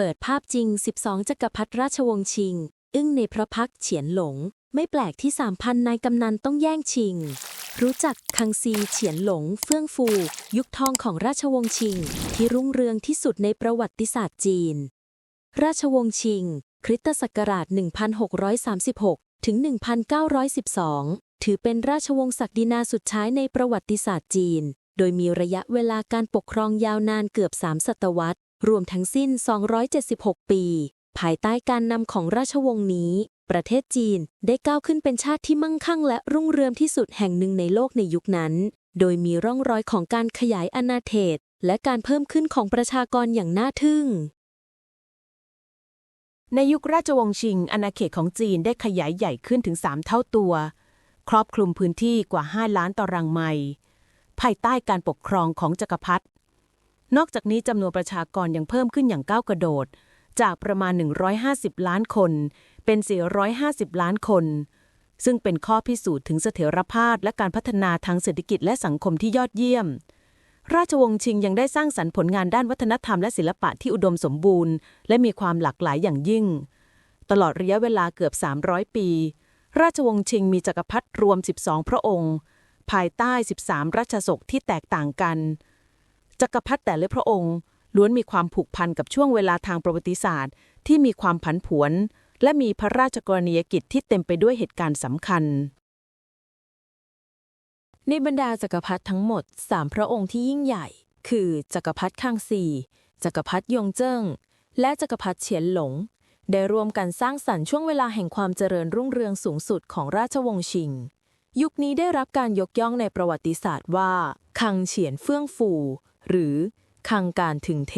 เปิดภาพจริง 12 จักรพรรดิราชวงศ์ชิง อึ้งในพระพักเฉียนหลง ไม่แปลกที่สามพันนายกำนันต้องแย่งชิง รู้จักคังซีเฉียนหลง เฟื่องฟู ยุคทองของราชวงศ์ชิง ที่รุ่งเรืองที่สุดในประวัติศาสตร์จีน ราชวงศ์ชิง คริสตศักราช 1636 ถึง 1912 ถือเป็นราชวงศ์ศักดินาสุดท้ายในประวัติศาสตร์จีน โดยมีระยะเวลาการปกครองยาวนานเกือบ3ศตวรรษ รวมทั้งสิ้น 276 ปี ภายใต้การนำของราชวงศ์นี้ ประเทศจีนได้ก้าวขึ้นเป็นชาติที่มั่งคั่งและรุ่งเรืองที่สุดแห่งหนึ่งในโลกในยุคนั้น โดยมีร่องรอยของการขยายอาณาเขตและการเพิ่มขึ้นของประชากรอย่างน่าทึ่ง ในยุคราชวงศ์ชิง อาณาเขตของจีนได้ขยายใหญ่ขึ้นถึง 3 เท่าตัว ครอบคลุมพื้นที่กว่า 5 ล้านตารางไมล์ภายใต้การปกครองของจักรพรรดิ นอกจากนี้จำนวนประชากรยังเพิ่มขึ้นอย่างก้าวกระโดด จากประมาณ 150 ล้านคน เป็น 450 ล้านคน ซึ่งเป็นข้อพิสูจน์ถึงเสถียรภาพและการพัฒนาทางเศรษฐกิจและสังคมที่ยอดเยี่ยม ราชวงศ์ชิงยังได้สร้างสรรค์ผลงานด้านวัฒนธรรมและศิลปะที่อุดมสมบูรณ์ และมีความหลากหลายอย่างยิ่ง ตลอดระยะเวลาเกือบ 300 ปี ราชวงศ์ชิงมีจักรพรรดิรวม 12 พระองค์ ภายใต้ 13 ราชสกที่แตกต่างกัน จักรพรรดิแต่ละพระองค์ ล้วนมีความผูกพันกับช่วงเวลาทางประวัติศาสตร์ ที่มีความผันผวน และมีพระราชกรณียกิจที่เต็มไปด้วยเหตุการณ์สำคัญ ในบรรดาจักรพรรดิทั้งหมด 3 พระองค์ที่ยิ่งใหญ่ คือจักรพรรดิคังซีจักรพรรดิยงเจิ้ง และจักรพรรดิเฉียนหลง ได้รวมกันสร้างสรรค์ช่วงเวลาแห่งความเจริญรุ่งเรืองสูงสุดของราชวงศ์ชิง ยุคนี้ได้รับการยกย่องในประวัติศาสตร์ว่า คังเฉียนเฟื่องฟู หรือคังการถึงเท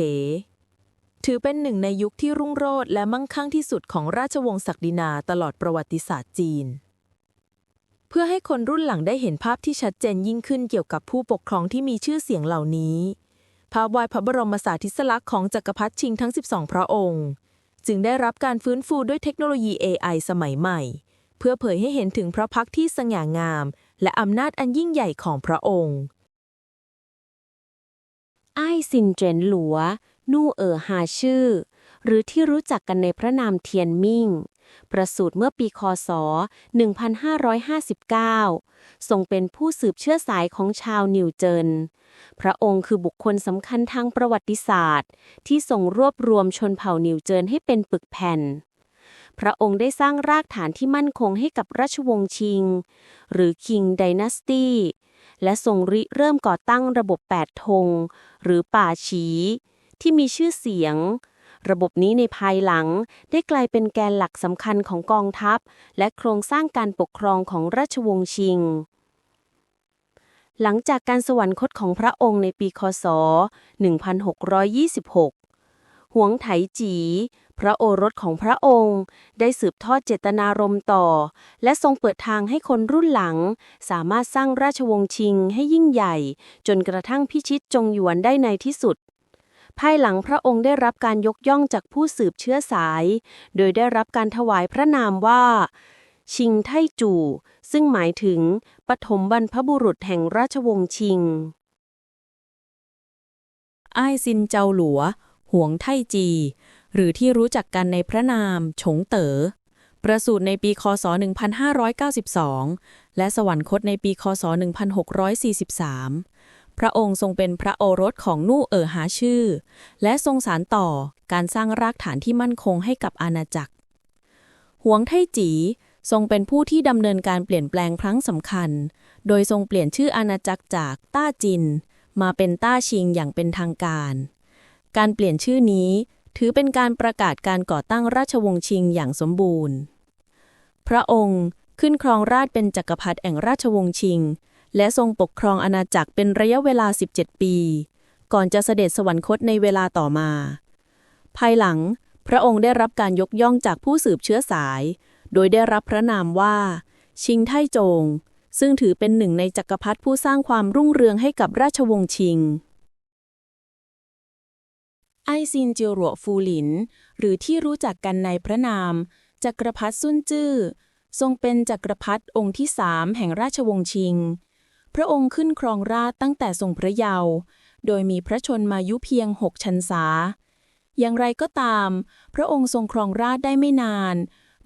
ถือเป็นหนึ่งในยุคที่รุ่งโรจน์และมั่งคั่งที่สุดของราชวงศ์ศักดินาตลอดประวัติศาสตร์จีน เพื่อให้คนรุ่นหลังได้เห็นภาพที่ชัดเจนยิ่งขึ้นเกี่ยวกับผู้ปกครองที่มีชื่อเสียงเหล่านี้ ภาพวาดพระบรมสารีสลักษณ์ของจักรพรรดิชิงทั้ง 12 พระองค์ จึงได้รับการฟื้นฟูด้วยเทคโนโลยี AI สมัยใหม่ เพื่อเผยให้เห็นถึงพระพักที่สง่างาม และอำนาจอันยิ่งใหญ่ของพระองค์ อ้ายซินเจนหลัว นู่เอ๋อฮาชื่อ หรือที่รู้จักกันในพระนามเทียนมิ่ง ประสูติเมื่อปีคศ 1559 ทรงเป็นผู้สืบเชื้อสายของชาวนิวเจิน พระองค์คือบุคคลสำคัญทางประวัติศาสตร์ ที่ทรงรวบรวมชนเผ่านิวเจินให้เป็นปึกแผ่นพระองค์ได้สร้างรากฐานที่มั่นคงให้กับราชวงศ์ชิง หรือ King Dynasty และทรงริเริ่มก่อตั้งระบบแปดธง หรือป่าฉีที่มีชื่อเสียง ระบบนี้ในภายหลังได้กลายเป็นแกนหลักสำคัญของกองทัพ และโครงสร้างการปกครองของราชวงศ์ชิง หลังจากการสวรรคตของพระองค์ในปีคศ 1626 หวงไถจี พระโอรสของพระองค์ ได้สืบทอดเจตนารมณ์ต่อ และทรงเปิดทางให้คนรุ่นหลัง สามารถสร้างราชวงศ์ชิงให้ยิ่งใหญ่ จนกระทั่งพิชิตจงหยวนได้ในที่สุด ภายหลังพระองค์ได้รับการยกย่องจากผู้สืบเชื้อสาย โดยได้รับการถวายพระนามว่า ชิงไทจู่ ซึ่งหมายถึงปฐมบรรพบุรุษแห่งราชวงศ์ชิง อ้ายซินเจ้าหลัว หวงไทจี หรือที่รู้จักกันในพระนามฉงเต๋อ ประสูติในปีคศ 1592 และสวรรคตในปีคศ 1643 พระองค์ทรงเป็นพระโอรสของนู่เอ๋อหาชื่อ และทรงสารต่อการสร้างรากฐานที่มั่นคงให้กับอาณาจักร หวงไทจีทรงเป็นผู้ที่ดำเนินการเปลี่ยนแปลงครั้งสำคัญ โดยทรงเปลี่ยนชื่ออาณาจักรจากต้าจิน มาเป็นต้าชิงอย่างเป็นทางการ การเปลี่ยนชื่อนี้ ถือเป็นการประกาศการก่อตั้งราชวงศ์ชิงอย่างสมบูรณ์ พระองค์ขึ้นครองราชเป็นจักรพรรดิแห่งราชวงศ์ชิง และทรงปกครองอาณาจักรเป็นระยะเวลา 17 ปี ก่อนจะเสด็จสวรรคตในเวลาต่อมา ภายหลัง พระองค์ได้รับการยกย่องจากผู้สืบเชื้อสาย โดยได้รับพระนามว่า ชิงไทโจง ซึ่งถือเป็นหนึ่งในจักรพรรดิผู้สร้างความรุ่งเรืองให้กับราชวงศ์ชิง ไอซินเจียวหลัวฟูหลิน หรือที่รู้จักกันในพระนาม จักรพรรดิซุนจื้อ ทรงเป็นจักรพรรดิองค์ที่สามแห่งราชวงศ์ชิง พระองค์ขึ้นครองราชตั้งแต่ทรงพระเยาว์ โดยมีพระชนมายุเพียงหกชันษา อย่างไรก็ตาม พระองค์ทรงครองราชได้ไม่นาน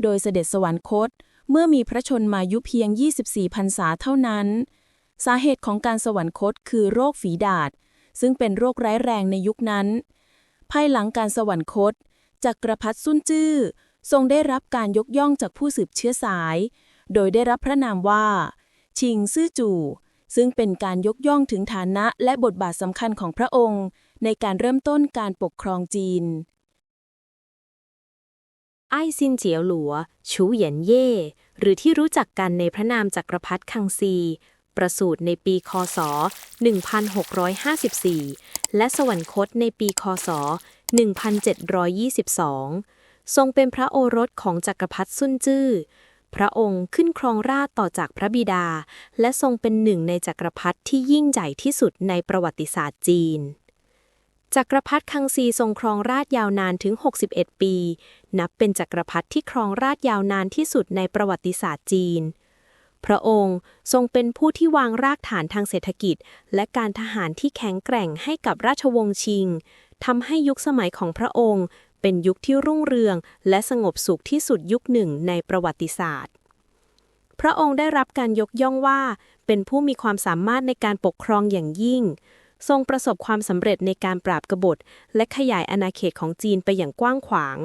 โดยเสด็จสวรรคต เมื่อมีพระชนมายุเพียง 24พรรษาเท่านั้น สาเหตุของการสวรรคตคือโรคฝีดาษ ซึ่งเป็นโรคร้ายแรงในยุคนั้น ภายหลังการสวรรคตจักรพรรดิซุนจื้อทรงได้รับการยกย่องจากผู้สืบเชื้อสาย โดยได้รับพระนามว่า ชิงซื่อจู่ ซึ่งเป็นการยกย่องถึงฐานะและบทบาทสำคัญของพระองค์ ในการเริ่มต้นการปกครองจีน ไอซินเจียวหลัว ชูเหยียนเย่ หรือที่รู้จักกันในพระนามจักรพรรดิคังซี ประสูติในปีคศ 1654 และสวรรคตในปีคศ 1722 ทรงเป็นพระโอรสของจักรพรรดิซุนจื้อ พระองค์ขึ้นครองราชต่อจากพระบิดา และทรงเป็นหนึ่งในจักรพรรดิที่ยิ่งใหญ่ที่สุดในประวัติศาสตร์จีนจักรพรรดิคังซีทรงครองราชยาวนานถึง 61 ปี นับเป็นจักรพรรดิที่ครองราชยาวนานที่สุดในประวัติศาสตร์จีน พระองค์ทรงเป็นผู้ที่วางรากฐานทางเศรษฐกิจ และการทหารที่แข็งแกร่งให้กับราชวงศ์ชิงทำให้ยุคสมัยของพระองค์ เป็นยุคที่รุ่งเรือง และสงบสุขที่สุดยุคหนึ่งในประวัติศาสตร์ พระองค์ได้รับการยกย่องว่า เป็นผู้มีความสามารถในการปกครองอย่างยิ่ง ทรงประสบความสำเร็จในการปราบกบฏ และขยายอาณาเขตของจีนไปอย่างกว้างขวาง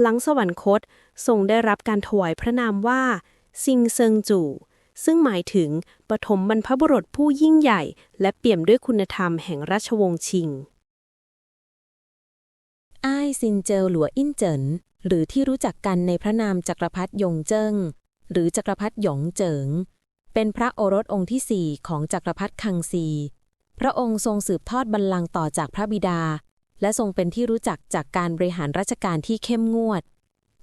หลังสวรรคตทรงได้รับการถวายพระนามว่าซิงเซิงจู่ ซึ่งหมายถึงปฐมบรรพบุรุษผู้ยิ่งใหญ่ และเปี่ยมด้วยคุณธรรมแห่งราชวงศ์ชิง อ้ายซินเจิลหลัวอินเจินหรือที่รู้จักกันในพระนามจักรพรรดิยงเจิ้ง หรือจักรพรรดิหยงเจิง เป็นพระโอรสองค์ที่สี่ของจักรพรรดิคังซี พระองค์ทรงสืบทอดบัลลังก์ต่อจากพระบิดา และทรงเป็นที่รู้จักจากการบริหารราชการที่เข้มงวด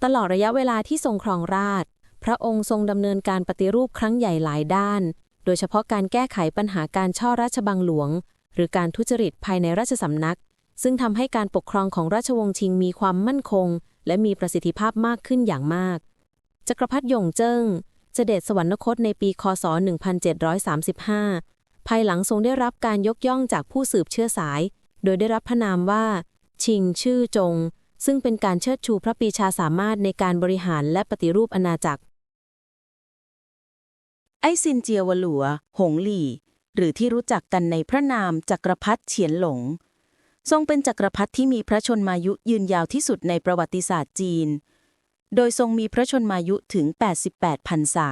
ตลอดระยะเวลาที่ทรงครองราชย์ พระองค์ทรงดำเนินการปฏิรูปครั้งใหญ่หลายด้าน โดยเฉพาะการแก้ไขปัญหาการช่อราชบังหลวง หรือการทุจริตภายในราชสำนัก ซึ่งทำให้การปกครองของราชวงศ์ชิงมีความมั่นคง และมีประสิทธิภาพมากขึ้นอย่างมาก จักรพรรดิหยงเจิ้งเสด็จสวรรคตในปีคศ 1735 ภายหลังทรงได้รับการยกย่องจากผู้สืบเชื้อสาย โดยได้รับพระนามว่า ชิงชื่อจง ซึ่งเป็นการเชิดชูพระปีชาสามารถในการบริหารและปฏิรูปอาณาจักร ไอซินเจียวหลัว หงหลี่ หรือที่รู้จักกันในพระนามจักรพรรดิเฉียนหลง ทรงเป็นจักรพรรดิที่มีพระชนมายุยืนยาวที่สุดในประวัติศาสตร์จีน โดยทรงมีพระชนมายุถึง 88พรรษา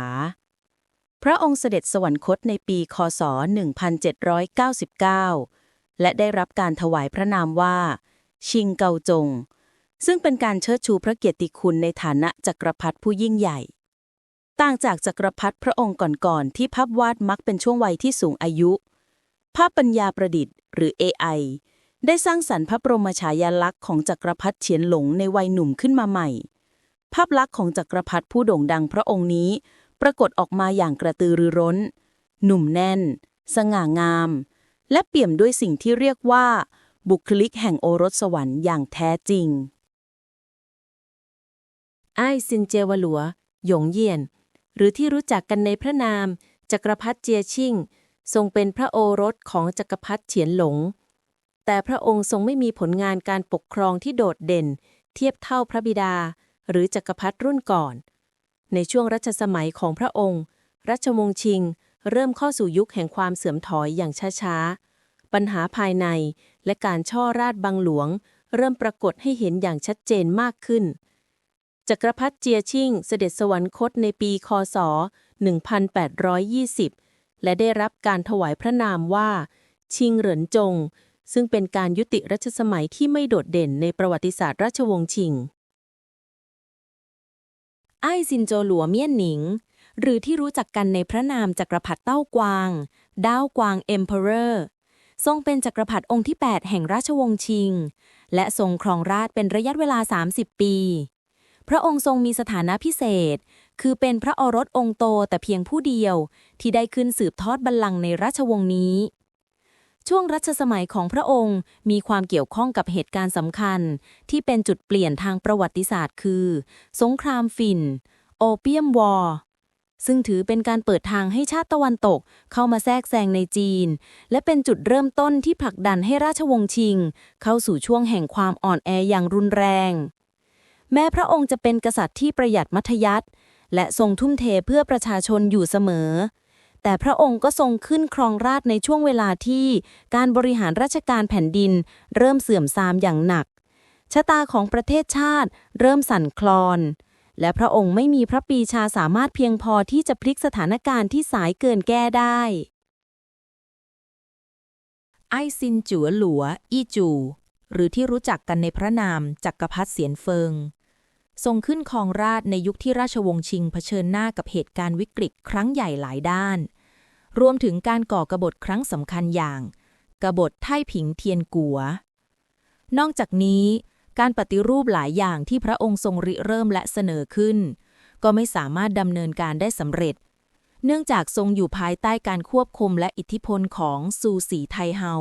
พระองค์เสด็จสวรรคตในปีคศ 1799 และได้รับการถวายพระนามว่า ชิงเกาจง ซึ่งเป็นการเชิดชูพระเกียรติคุณในฐานะจักรพรรดิผู้ยิ่งใหญ่ ต่างจากจักรพรรดิพระองค์ก่อนๆที่ภาพวาดมักเป็นช่วงวัยที่สูงอายุ ภาพปัญญาประดิษฐ์ หรือ AI ได้สร้างสรรค์พระบรมฉายาลักษณ์ของจักรพรรดิเฉียนหลงในวัยหนุ่มขึ้นมาใหม่ ภาพลักษณ์ของจักรพรรดิผู้โด่งดังพระองค์นี้ ปรากฏออกมาอย่างกระตือรือร้น หนุ่มแน่น สง่างาม และเปี่ยมด้วยสิ่งที่เรียกว่า บุคลิกแห่งโอรสสวรรค์อย่างแท้จริง ไอ้ซินเจวหลัว หยงเยี่ยน หรือที่รู้จักกันในพระนาม จักรพรรดิเจียชิ่ง ทรงเป็นพระโอรสของจักรพรรดิเฉียนหลง แต่พระองค์ทรงไม่มีผลงานการปกครองที่โดดเด่น เทียบเท่าพระบิดา หรือจักรพรรดิรุ่นก่อน ในช่วงรัชสมัยของพระองค์ รัชวงศ์ชิง เริ่มเข้าสู่ยุคแห่งความเสื่อมถอยอย่างช้าๆ ปัญหาภายในและการช่อราชบังหลวง เริ่มปรากฏให้เห็นอย่างชัดเจนมากขึ้น จักรพรรดิเจียชิ่งเสด็จสวรรคตในปีคศ 1820 และได้รับการถวายพระนามว่า ชิงเหรินจง ซึ่งเป็นการยุติรัชสมัยที่ไม่โดดเด่นในประวัติศาสตร์ราชวงศ์ชิง ไอ้ซินโจหลัวเมี่ยนหนิง หรือที่รู้จักกันในพระนามจักรพรรดิเต้ากวาง ด้าวกวางเอ็มเพอเรอร์ทรงเป็นจักรพรรดิองค์ที่ 8 แห่งราชวงศ์ชิง และทรงครองราชเป็นระยะเวลา 30 ปี พระองค์ทรงมีสถานะพิเศษ คือเป็นพระโอรสองค์โตแต่เพียงผู้เดียว ที่ได้ขึ้นสืบทอดบัลลังก์ในราชวงศ์นี้ ช่วงรัชสมัยของพระองค์มีความเกี่ยวข้องกับเหตุการณ์สำคัญ ที่เป็นจุดเปลี่ยนทางประวัติศาสตร์ คือ สงครามฟินโอเปียมวอร์ซึ่งถือเป็นการเปิดทางให้ชาติตะวันตกเข้ามาแทรกแซงในจีน และเป็นจุดเริ่มต้นที่ผลักดันให้ราชวงศ์ชิง เข้าสู่ช่วงแห่งความอ่อนแออย่างรุนแรง แม้พระองค์จะเป็นกษัตริย์ที่ประหยัดมัธยัติและทรงทุ่มเทเพื่อประชาชนอยู่เสมอ แต่พระองค์ก็ทรงขึ้นครองราชในช่วงเวลาที่การบริหารราชการแผ่นดิน เริ่มเสื่อมทรามอย่างหนัก ชะตาของประเทศชาติเริ่มสั่นคลอน และพระองค์ไม่มีพระปีชาสามารถเพียงพอที่จะพลิกสถานการณ์ที่สายเกินแก้ได้ ไอซินจัวหลัว อี้จู หรือที่รู้จักกันในพระนามจักรพรรดิเสียนเฟิง ทรงขึ้นครองราชในยุคที่ราชวงศ์ชิงเผชิญหน้ากับเหตุการณ์วิกฤตครั้งใหญ่หลายด้าน รวมถึงการก่อกรบฏครั้งสำคัญอย่าง กบฏไท่ผิงเทียนกัวนอกจากนี้ การปฏิรูปหลายอย่างที่พระองค์ทรงริเริ่มและเสนอขึ้น ก็ไม่สามารถดำเนินการได้สำเร็จ เนื่องจากทรงอยู่ภายใต้การควบคุมและอิทธิพลของซูสีไทเฮา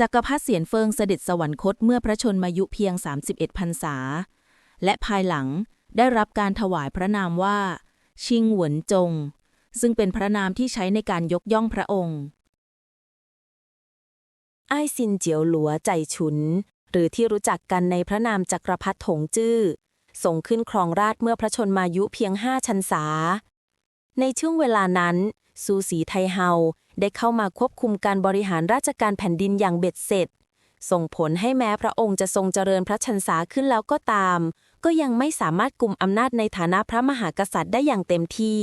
จักรพรรดิเสียนเฟิงเสด็จสวรรคตเมื่อพระชนมายุเพียง 31พรรษา และภายหลังได้รับการถวายพระนามว่า ชิงหวนจง ซึ่งเป็นพระนามที่ใช้ในการยกย่องพระองค์ไอ้ซินเจียวหลัวใจฉุน หรือที่รู้จักกันในพระนามจักรพรรดิถงจื้อทรงขึ้นครองราชเมื่อพระชนมายุเพียงห้าชันษา ในช่วงเวลานั้น ซูสีไทเฮา ได้เข้ามาควบคุมการบริหารราชการแผ่นดินอย่างเบ็ดเสร็จ ส่งผลให้แม้พระองค์จะทรงเจริญพระชันษาขึ้นแล้วก็ตาม ก็ยังไม่สามารถกลุ่มอำนาจในฐานะพระมหากษัตริย์ได้อย่างเต็มที่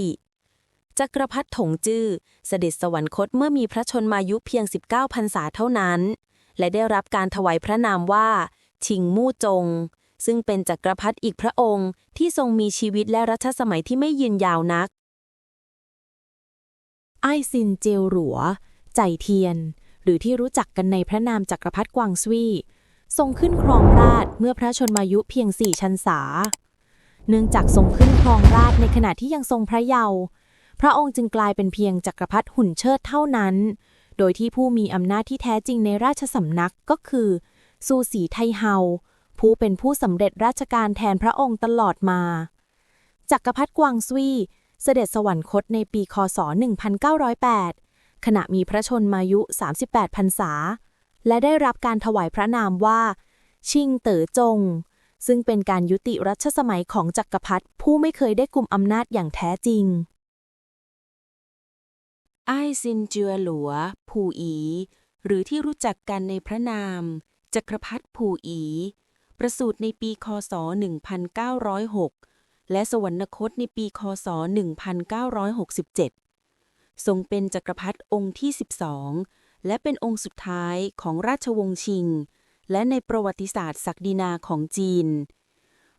จักรพรรดิถงจื้อเสด็จสวรรคตเมื่อมีพระชนมายุเพียง 19พรรษาเท่านั้น และได้รับการถวายพระนามว่า ชิงมู่จง ซึ่งเป็นจักรพรรดิอีกพระองค์ที่ทรงมีชีวิตและรัชสมัยที่ไม่ยืนยาวนัก ไอซินเจียวหลัว ใจเทียน หรือที่รู้จักกันในพระนามจักรพรรดิกวางซวีทรงขึ้นครองราชเมื่อพระชนมายุเพียงสี่ชันษา เนื่องจากทรงขึ้นครองราชในขณะที่ยังทรงพระเยาว์พระองค์จึงกลายเป็นเพียงจักรพรรดิหุ่นเชิดเท่านั้น โดยที่ผู้มีอำนาจที่แท้จริงในราชสำนักก็คือซูสีไทเฮาผู้เป็นผู้สำเร็จราชการแทนพระองค์ตลอดมา จักรพรรดิกวางซวี เสด็จสวรรคตในปีคศ 1908 ขณะมีพระชนมายุ 38พรรษา และได้รับการถวายพระนามว่า ชิงเต๋อจง ซึ่งเป็นการยุติรัชสมัยของจักรพรรดิผู้ไม่เคยได้กลุ่มอำนาจอย่างแท้จริงไอ้ซินเจือหลัว ผู่อี หรือที่รู้จักกันในพระนาม จักรพรรดิผู่อี ประสูติในปีคศ 1906 และสวรรคตในปีคศ 1967 ทรงเป็นจักรพรรดิองค์ที่ 12 และเป็นองค์สุดท้ายของราชวงศ์ชิง และในประวัติศาสตร์ศักดินาของจีน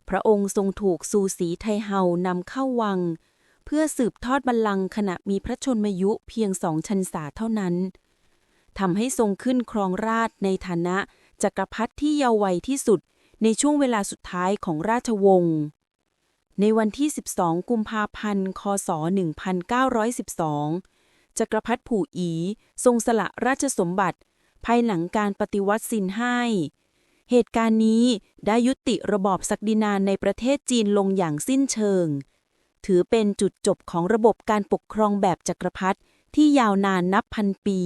พระองค์ทรงถูกซูสีไทเฮานำเข้าวัง เพื่อสืบทอดบัลลังก์ขณะมีพระชนมายุเพียงสองชันษาเท่านั้นทำให้ทรงขึ้นครองราชในฐานะจักรพรรดิที่เยาว์วัยที่สุดในช่วงเวลาสุดท้ายของราชวงศ์ ในวันที่ 12 กุมภาพันธ์ คศ 1912 จักรพรรดิผู่อี ทรงสละราชสมบัติ ภายหลังการปฏิวัติซินให้ เหตุการณ์นี้ได้ยุติระบอบศักดินาในประเทศจีนลงอย่างสิ้นเชิง ถือเป็นจุดจบของระบบการปกครองแบบจักรพรรดิที่ยาวนานนับพันปี